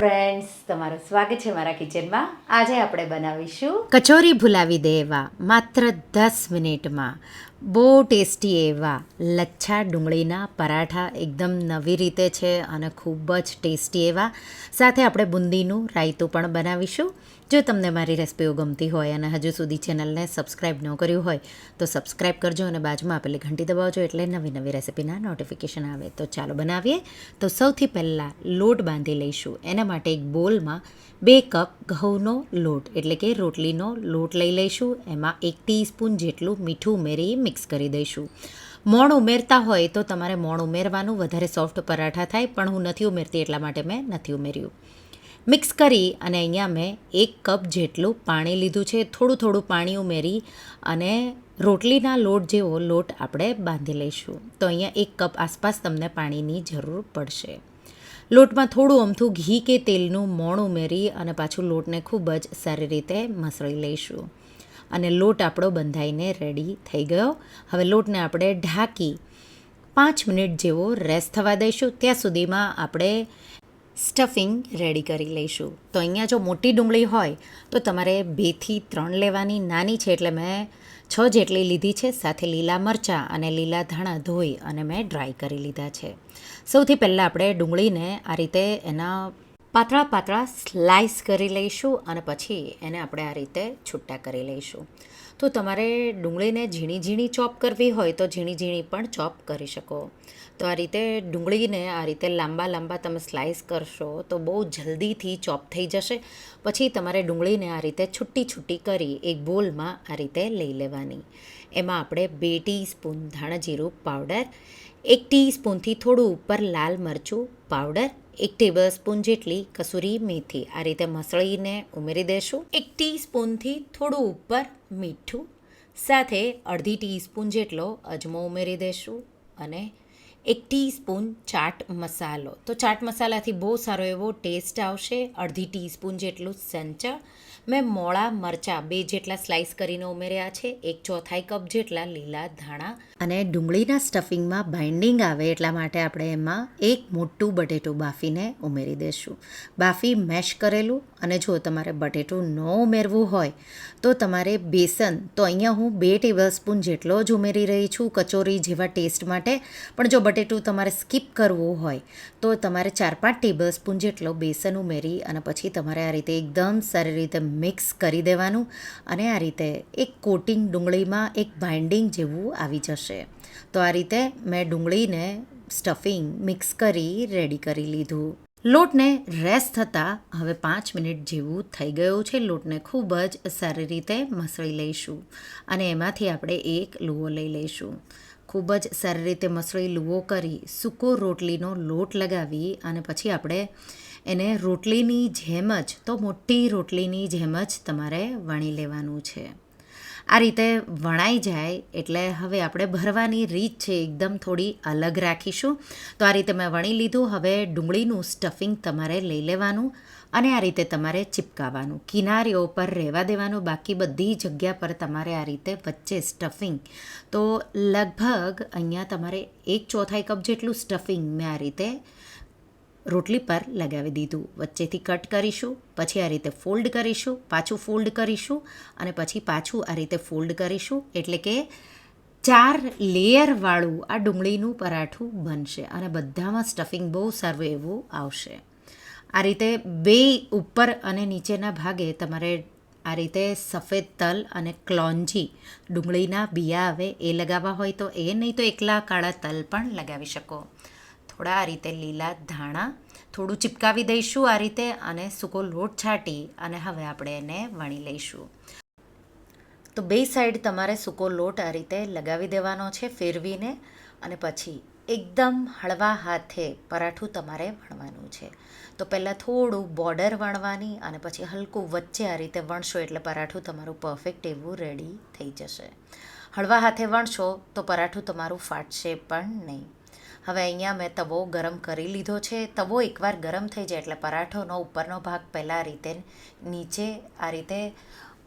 Friends તમારું સ્વાગત છે મારા કિચનમાં. આજે આપણે બનાવીશું કચોરી ભૂલાવી દે એવા માત્ર દસ મિનિટમાં. બહુ ટેસ્ટી એવા લચ્છા ડુંગળીના પરાઠા એકદમ નવી રીતે છે અને ખૂબ જ ટેસ્ટી એવા. સાથે આપણે બુંદીનું રાયતું પણ બનાવીશું. જો તમને મારી રેસિપીઓ ગમતી હોય અને હજુ સુધી ચેનલને સબસ્ક્રાઈબ ન કર્યું હોય, તો સબસ્ક્રાઈબ કરજો અને બાજુમાં આપેલી ઘંટી દબાવજો એટલે નવી નવી રેસિપીના નોટિફિકેશન આવે. તો ચાલો બનાવીએ. તો સૌથી પહેલાં લોટ બાંધી લઈશું. એના માટે એક બોલમાં બે કપ ઘઉંનો લોટ, એટલે કે રોટલીનો લોટ લઈ લઈશું. એમાં એક ટીસ્પૂન જેટલું મીઠું ઉમેરી મિક્સ કરી દઈશું. મોણ ઉમેરતા હોય તો તમારે મોણ ઉમેરવાનું, વધારે સોફ્ટ પરાઠા થાય, પણ હું નથી ઉમેરતી એટલા માટે મેં નથી ઉમેર્યું. મિક્સ કરી અને અહીંયા મેં એક કપ જેટલું પાણી લીધું છે. થોડું થોડું પાણી ઉમેરી અને રોટલીના લોટ જેવો લોટ આપણે બાંધી લઈશું. તો અહીંયા એક કપ આસપાસ તમને પાણીની જરૂર પડશે. લોટમાં થોડું અમથું ઘી કે તેલનું મોણ ઉમેરી અને પાછું લોટને ખૂબ જ સારી રીતે મસળી લઈશું. અને લોટ આપણો બંધાઈને રેડી થઈ ગયો. હવે લોટને આપણે ઢાંકી પાંચ મિનિટ જેવો રેસ્ટ થવા દઈશું. ત્યાં સુધીમાં આપણે સ્ટફિંગ રેડી કરી લઈશું. તો અહીંયા જો મોટી ડુંગળી હોય, તો તમારે બેથી ત્રણ લેવાની. નાની છે એટલે મેં છ જેટલી લીધી છે. સાથે લીલા મરચાં અને લીલા ધાણા ધોઈ અને મેં ડ્રાય કરી લીધા છે. સૌથી પહેલાં આપણે ડુંગળીને આ રીતે એના પાતળા પાતળા સ્લાઇસ કરી લઈશું અને પછી એને આપણે આ રીતે છૂટા કરી લઈશું. તો તમારે ડુંગળીને ઝીણી ઝીણી ચોપ કરવી હોય તો ઝીણી ઝીણી પણ ચોપ કરી શકો. તો આ રીતે ડુંગળીને આ રીતે લાંબા લાંબા તમે સ્લાઇસ કરશો તો બહુ જલ્દીથી ચોપ થઈ જશે. પછી તમારે ડુંગળીને આ રીતે છૂટી છૂટી કરી એક બોલમાં આ રીતે લઈ લેવાની. એમાં આપણે બે ટીસ્પૂન ધાણા જીરું, પાવડર, એક ટીસ્પૂનથી થોડું ઉપર લાલ મરચું, પાવડર એક ટેબલ સ્પૂન જેટલી કસૂરી મેથી આ રીતે મસળીને ઉમેરી દેશું. એક ટીસ્પૂનથી થોડું ઉપર મીઠું, સાથે અડધી ટીસ્પૂન જેટલો અજમો ઉમેરી દેશું અને એક ટીસ્પૂન ચાટ મસાલો. તો ચાટ મસાલાથી બહુ સારો એવો ટેસ્ટ આવશે. અડધી ટીસ્પૂન જેટલું સંચા. મેં મોળા મરચાં બે જેટલા સ્લાઇસ કરીને ઉમેર્યા છે. એક ચોથાઈ કપ જેટલા લીલા ધાણા. અને ડુંગળીના સ્ટફિંગમાં બાઇન્ડિંગ આવે એટલા માટે આપણે એમાં એક મોટું બટેટું બાફીને ઉમેરી દઈશું બાફી મેશ કરેલું અને જો તમારે બટેટું ન ઉમેરવું હોય, તો તમારે બેસન, તો અહીંયા હું બે ટેબલ સ્પૂન જેટલો જ ઉમેરી રહી છું કચોરી જેવા ટેસ્ટ માટે. પણ જો બટેટું તમારે સ્કીપ કરવું હોય, તો તમારે ચાર પાંચ ટેબલ સ્પૂન જેટલો બેસન ઉમેરી અને પછી તમારે આ રીતે એકદમ સારી રીતે મિક્સ કરી દેવાનું અને આ રીતે એક કોટિંગ ડુંગળીમાં એક બાઇન્ડિંગ જેવું આવી જશે. તો આ રીતે મેં ડુંગળીને સ્ટફિંગ મિક્સ કરી, રેડી કરી લીધું. લોટને રેસ થતાં હવે પાંચ મિનિટ જેવું થઈ ગયું છે. લોટને ખૂબ જ સારી રીતે મસળી લઈશું અને એમાંથી આપણે એક લુઓ લઈ લઈશું. ખૂબ જ સારી રીતે મસળી લુવો કરી સૂકો રોટલીનો લોટ લગાવી અને પછી આપણે એને રોટલીની જેમ જ, તો મોટી રોટલીની જેમ જ તમારે વણી લેવાનું છે. આ રીતે વણાઈ જાય એટલે હવે આપણે ભરવાની રીત છે એકદમ થોડી અલગ રાખીશું. તો આ રીતે મેં વણી લીધું, હવે ડુંગળીનું સ્ટફિંગ તમારે લઈ લેવાનું. અને આ રીતે તમારે ચિપકાવવાનું. કિનારીઓ પર રહેવા દેવાનું. બાકી બધી જગ્યા પર તમારે આ રીતે વચ્ચે સ્ટફિંગ તો લગભગ અહીંયા તમારે એક ચોથાઈ કપ જેટલું સ્ટફિંગ મેં આ રીતે રોટલી પર લગાવી દીધું. વચ્ચેથી કટ કરીશું, પછી આ રીતે ફોલ્ડ કરીશું, પાછું ફોલ્ડ કરીશું અને પછી પાછું આ રીતે ફોલ્ડ કરીશું. એટલે કે ચાર લેયરવાળું આ ડુંગળીનું પરાઠું બનશે અને બધામાં સ્ટફિંગ બહુ સારું એવું આવશે. આ રીતે બે ઉપર અને નીચેના ભાગે તમારે આ રીતે સફેદ તલ અને ક્લોન્જી ડુંગળીના બિયા આવે એ લગાવવા હોય તો એ નહીં તો એકલા કાળા તલ પણ લગાવી શકો. થોડા આ રીતે લીલા ધાણા થોડું ચિપકાવી દઈશું આ રીતે અને સૂકો લોટ છાંટી અને હવે આપણે એને વણી લઈશું. તો બે સાઈડ તમારે સૂકો લોટ આ રીતે લગાવી દેવાનો છે ફેરવીને અને પછી એકદમ હળવા હાથે પરાઠું તમારે વણવાનું છે. તો પહેલાં થોડું બોર્ડર વણવાની અને પછી હલકું વચ્ચે આ રીતે વણશો એટલે પરાઠું તમારું પરફેક્ટ એવું રેડી થઈ જશે. હળવા હાથે વણશો તો પરાઠું તમારું ફાટશે પણ નહીં. હવે અહીંયા મેં તવો ગરમ કરી લીધો છે. તવો એકવાર ગરમ થઈ જાય એટલે પરાઠોનો ઉપરનો ભાગ પહેલાં રીતે નીચે આ રીતે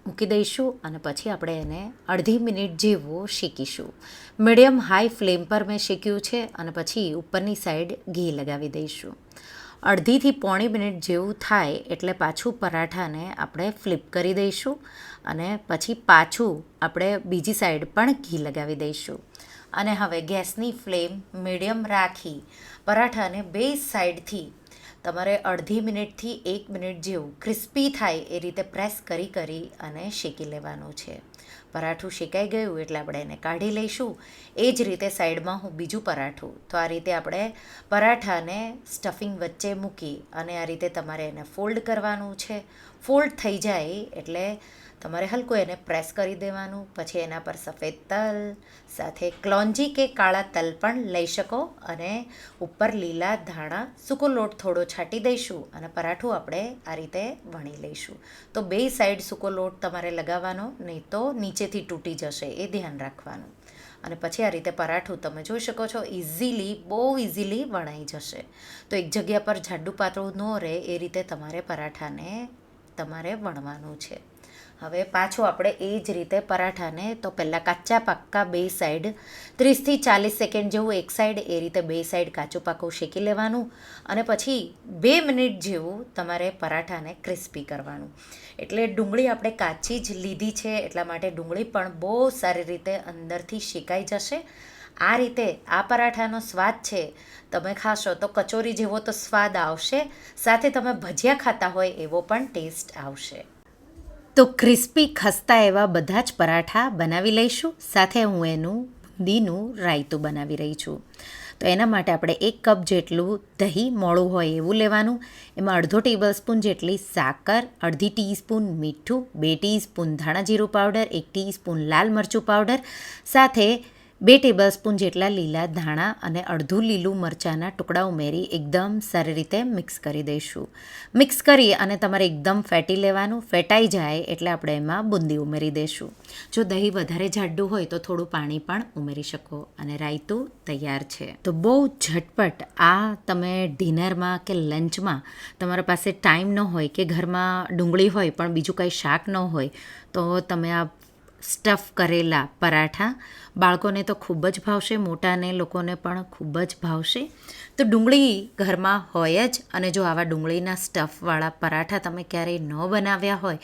મૂકી દઈશું અને પછી આપણે એને અડધી મિનિટ જેવું શેકીશું. મીડિયમ હાઈ ફ્લેમ પર મેં શેક્યું છે અને પછી ઉપરની સાઈડ ઘી લગાવી દઈશું. અડધીથી પોણી મિનિટ જેવું થાય એટલે પાછું પરાઠાને આપણે ફ્લિપ કરી દઈશું અને પછી પાછું આપણે બીજી સાઈડ પણ ઘી લગાવી દઈશું. અને હવે ગેસની ફ્લેમ મીડિયમ રાખી પરાઠાને બે સાઈડથી તમારે અડધી મિનિટથી એક મિનિટ જેવું ક્રિસ્પી થાય એ રીતે પ્રેસ કરી કરી અને શેકી લેવાનું છે. પરાઠું શેકાઈ ગયું એટલે આપણે એને કાઢી લઈશું. એ જ રીતે સાઈડમાં હું બીજું પરાઠું. તો આ રીતે આપણે પરાઠાને સ્ટફિંગ વચ્ચે મૂકી અને આ રીતે તમારે એને ફોલ્ડ કરવાનું છે. ફોલ્ડ થઈ જાય એટલે તમારે હલકું એને પ્રેસ કરી દેવાનું, પછી એના પર સફેદ તલ, સાથે ક્લોન્જી કે કાળા તલ પણ લઈ શકો અને ઉપર લીલા ધાણા સૂકો લોટ થોડો છાંટી દઈશું અને પરાઠું આપણે આ રીતે વણી લઈશું. તો બે સાઈડ સૂકો લોટ તમારે લગાવવાનો, નહીં તો નીચેથી તૂટી જશે એ ધ્યાન રાખવાનું. અને પછી આ રીતે પરાઠું તમે જોઈ શકો છો ઇઝીલી બહુ ઇઝીલી વણાઈ જશે. તો એક જગ્યા પર જાડું પાતળું ન રહે એ રીતે તમારે પરાઠાને તમારે વણવાનું છે. હવે પાછું આપણે એ જ રીતે પરાઠાને તો પહેલાં કાચા પાક્કા બે સાઈડ ત્રીસથી ચાલીસ સેકન્ડ જેવું એક સાઈડ એ રીતે બે સાઈડ કાચું પાકું શેકી લેવાનું અને પછી બે મિનિટ જેવું તમારે પરાઠાને ક્રિસ્પી કરવાનું. એટલે ડુંગળી આપણે કાચી જ લીધી છે, એટલા માટે ડુંગળી પણ બહુ સારી રીતે અંદરથી શેકાઈ જશે. આ રીતે આ પરાઠાનો સ્વાદ છે. તમે ખાશો તો કચોરી જેવો તો સ્વાદ આવશે, સાથે તમે ભજીયા ખાતા હોય એવો પણ ટેસ્ટ આવશે. તો ક્રિસ્પી ખસ્તા એવા બધા જ પરાઠા બનાવી લઈશું, સાથે હું એનું દીનું રાયતું બનાવી રહી છું. તો એના માટે આપણે એક કપ જેટલું દહીં મોળું હોય એવું લેવાનું, એમાં અડધો ટેબલ સ્પૂન જેટલી સાકર, અડધી ટીસ્પૂન મીઠું, બે ટીસ્પૂન ધાણા જીરું પાવડર, એક ટીસ્પૂન લાલ મરચું પાવડર, સાથે બે ટેબલ સ્પૂન જેટલા લીલા ધાણા અને અડધું લીલું મરચાંના ટુકડા ઉમેરી એકદમ સારી રીતે મિક્સ કરી દઈશું. મિક્સ કરી અને તમારે એકદમ ફેટી લેવાનું, ફેટાઈ જાય એટલે આપણે એમાં બુંદી ઉમેરી દઈશું. જો દહીં વધારે જાડું હોય તો થોડું પાણી પણ ઉમેરી શકો અને રાયતું તૈયાર છે. તો બહુ ઝટપટ આ તમે ડિનરમાં કે લંચમાં તમારા પાસે ટાઈમ ન હોય કે ઘરમાં ડુંગળી હોય પણ બીજું કંઈ શાક ન હોય તો તમે આ સ્ટફ કરેલા પરાઠા. બાળકોને તો ખૂબ જ ભાવશે, મોટાને લોકોને પણ ખૂબ જ ભાવશે. તો ડુંગળી ઘરમાં હોય જ, અને જો આવા ડુંગળીના સ્ટફવાળા પરાઠા તમે ક્યારેય ન બનાવ્યા હોય,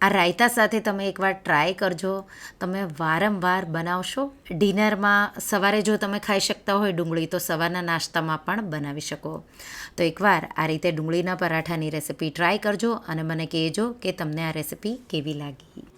આ રાયતા સાથે તમે એકવાર ટ્રાય કરજો. તમે વારંવાર બનાવશો. ડિનરમાં સવારે જો તમે ખાઈ શકતા હોય ડુંગળી, તો સવારના નાસ્તામાં પણ બનાવી શકો. તો એકવાર આ રીતે ડુંગળીના પરાઠાની રેસિપી ટ્રાય કરજો અને મને કહેજો કે તમને આ રેસિપી કેવી લાગી.